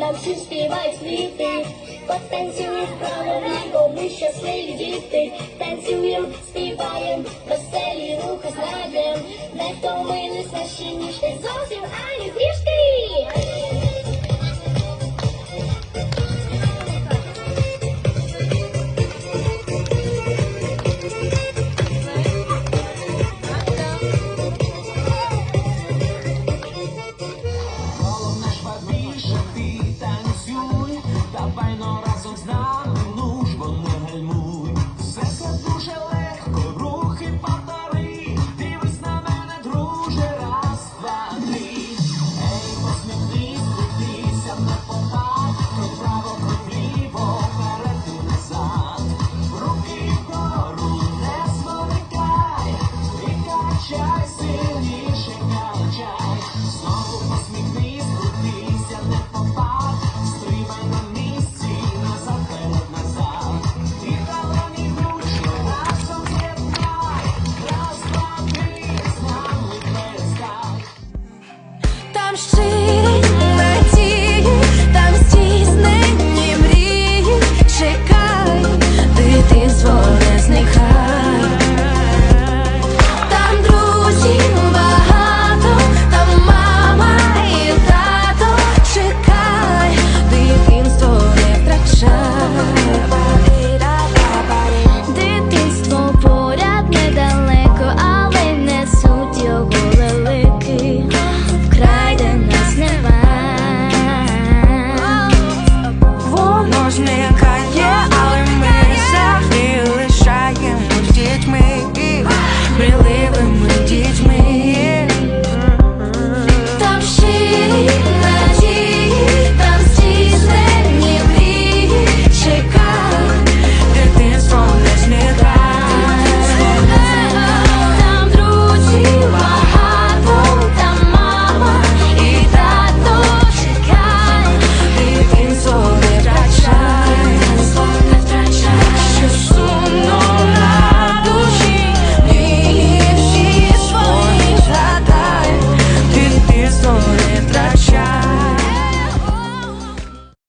нам всім співають сліти, потанцюємо правим ліком, ми щасливі діти, танцюємо, співаємо, веселі рухи знайдем, не то ми. see